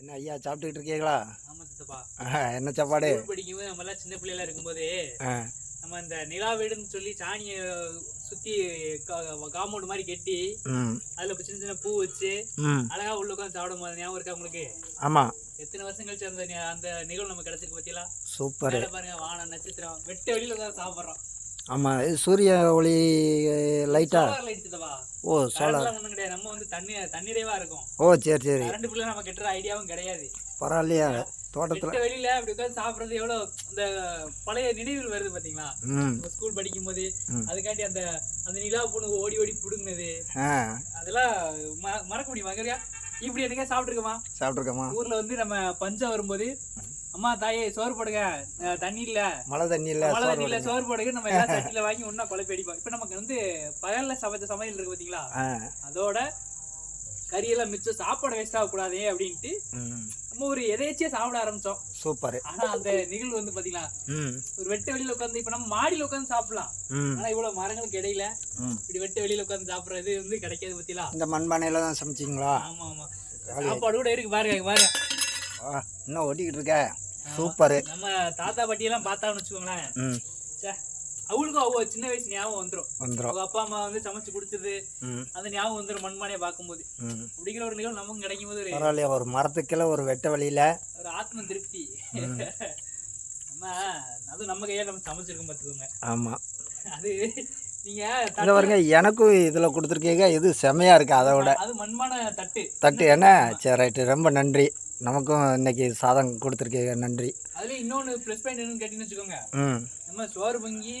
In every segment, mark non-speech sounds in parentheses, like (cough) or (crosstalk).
என்ன ஐயா சாப்பிட்டுக்கிட்டு இருக்கீங்களா? ஆமா சித்தப்பா. என்ன சாப்பாடு? படிக்கும்போது நம்ம எல்லாம் சின்ன பிள்ளைல இருக்கும்போது நம்ம இந்த நிலா வீடுன்னு சொல்லி சாணியை சுத்தி காம்பவுண்ட் மாதிரி கட்டி அதுல சின்ன சின்ன பூ வச்சு அழகா உள்ள உட்காந்து சாப்பிடும் போது ஞாபகம் இருக்கா உங்களுக்கு? ஆமாம் எத்தனை வருஷம் கழிச்சு அந்த அந்த நிகழ்வு நம்ம கிடைச்சிருக்கு பத்தியெல்லாம் சூப்பர். பாருங்க வானம் நட்சத்திரம் வெட்ட வெளியில உட்காந்து சாப்பிடுறோம். ஆமாம் இது சூரிய ஒளி லைட்டா சோலார் லைட் சித்தப்பா. ஓ சோலார் கிடையாது. நம்ம வந்து தண்ணி தண்ணீரேவா இருக்கும். ஓ சரி சரி. கரண்ட் பிள்ளை நம்ம கட்டுற ஐடியாவும் கிடையாது. பரவாயில்லையா. தோட்டத்தில். வெளியில அப்படி உட்காந்து சாப்பிடுறது எவ்வளவு இந்த பழைய நினைவுகள் வருது பாத்தீங்களா? நம்ம ஸ்கூல் படிக்கும் போது. அதுக்காண்டி அந்த அந்த நிலா பொண்ணு ஓடி ஓடி புடுங்கினது. அதெல்லாம் மறக்க முடியுமா கரியா இப்படி என்னைக்கா சாப்பிட்டுருக்கோமா? சாப்பிட்ருக்கோமா ஊர்ல வந்து நம்ம பஞ்சம் வரும்போது அம்மா தாயே சோறு போடுங்க. தண்ணி இல்ல. மழை தண்ணி இல்லை மழை தண்ணி இல்ல. சோறு போடுங்க. நம்ம எல்லாம் (laughs) சட்டில வாங்கி ஒண்ணா குழப்பி அடிப்போம். இப்ப நமக்கு வந்து பகல்ல சமைச்ச சமையல் இருக்கு பாத்தீங்களா? அதோட கறியெல்லாம் மிச்சம் சாப்பாடு வேஸ்ட் ஆகக்கூடாதே அப்படின்ட்டு ம் நம்ம ஒரு எதேச்சியா சாப்பிட ஆரம்பிச்சோம். சூப்பர். ஆனா அந்த நிகழ்வு வந்து பாத்தீங்களா? ஒரு வெட்ட வெளியில உட்காந்து இப்ப நம்ம மாடியில உட்காந்து சாப்பிடலாம். ஆனா இவ்வளவு மரங்களுக்கு இடையில இப்படி வெட்ட வெளியில உட்காந்து சாப்பிடுறது வந்து கிடைக்காது பத்திலாம் இந்த மண்பானையில் தான் சமைச்சிங்களா? ஆமா ஆமா. சாப்பாடு கூட இருக்கு. பாருங்க பாருங்க. இன்னும் ஓட்டிக்கிட்டு இருக்க? சூப்பரு. நம்ம தாத்தா பாட்டி எல்லாம் பார்த்தான்னு வச்சுக்கோங்களேன். ம். ச்சே, அவங்களுக்கும் அவங்க சின்ன வயசு ஞாபகம் வந்துரும். வந்துடும் அவங்க அப்பா அம்மா வந்து சமைச்சு கொடுத்தது அந்த ஞாபகம் வந்துரும் மண்மானையை பார்க்கும்போது. அப்படிங்கிற ஒரு நிகழ்வு நமக்கு கிடைக்கும் போது ஒரு பரவாயில்லையா ஒரு மரத்துக்கீழே ஒரு வெட்ட வழியில். ஒரு ஆத்ம திருப்தி. நம்ம அதுவும் நம்ம கையால நம்ம சமைச்சிருக்கோம் பார்த்துக்கோங்க. ஆமாம் அது நீங்க இங்கே பாருங்க எனக்கும் இதில் கொடுத்துருக்கீங்க இது செமையாக இருக்குது அதை விட அது மண்மான தட்டு. தட்டு என்ன? சரி ரைட்டு. ரொம்ப நன்றி. நமக்கும் இன்னைக்கு சாதம் கொடுத்துருக்கீங்க நன்றி. அதுல இன்னொன்னு ப்ளஸ் பாயிண்ட் என்னன்னு கேட்டீங்கன்னு வச்சுக்கோங்க. ம். நம்ம சோறு பொங்கி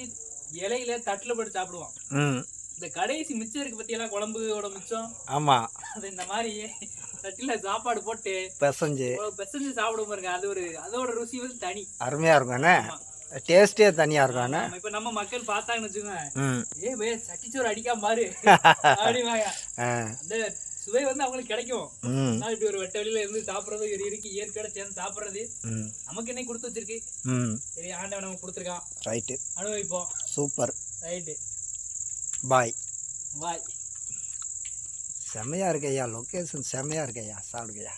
இலையில தட்டுல போட்டு சாப்பிடுவோம். ம். இந்த கடைசி மிச்சம் இருக்கு பத்தியெல்லாம் குழம்புவோட மிச்சம். ஆமாம் அது இந்த மாதிரி தட்டில சாப்பாடு போட்டு பிசைஞ்சு. பெசஞ்சு சாப்பிடுவோம் பாருங்க. அது ஒரு அதோட ருசி வந்து தனி. அருமையாக இருக்கும் என்ன ஆமா. டேஸ்ட்டே தனியாக இருக்கும் என்ன ஆமா, இப்ப நம்ம மக்கள் பார்த்தாங்கன்னு வச்சுக்கோங்க. ஏ வே சட்டிச்சோறு அடிக்காம பாரு. (laughs) அப்படிவாங்க அந்த சுவை வந்து அவங்களுக்கு கிடைக்கும். அதனால இப்படி ஒரு வெட்ட வெளியில இருந்து சாப்பிடுறது ஒரு இருக்கு இயற்கையோட சேர்ந்து சாப்பிடுறது. நமக்கு என்ன கொடுத்து வச்சிருக்கு? சரி ஆண்டவன் நமக்கு கொடுத்துருக்கான். ரைட்டு. அனுபவிப்போம். சூப்பர். ரைட்டு. பாய். பாய். செமையாக இருக்கு ஐயா லொக்கேஷன் செமையாக இருக்கு ஐயா சாப்பிடுங்கய்யா.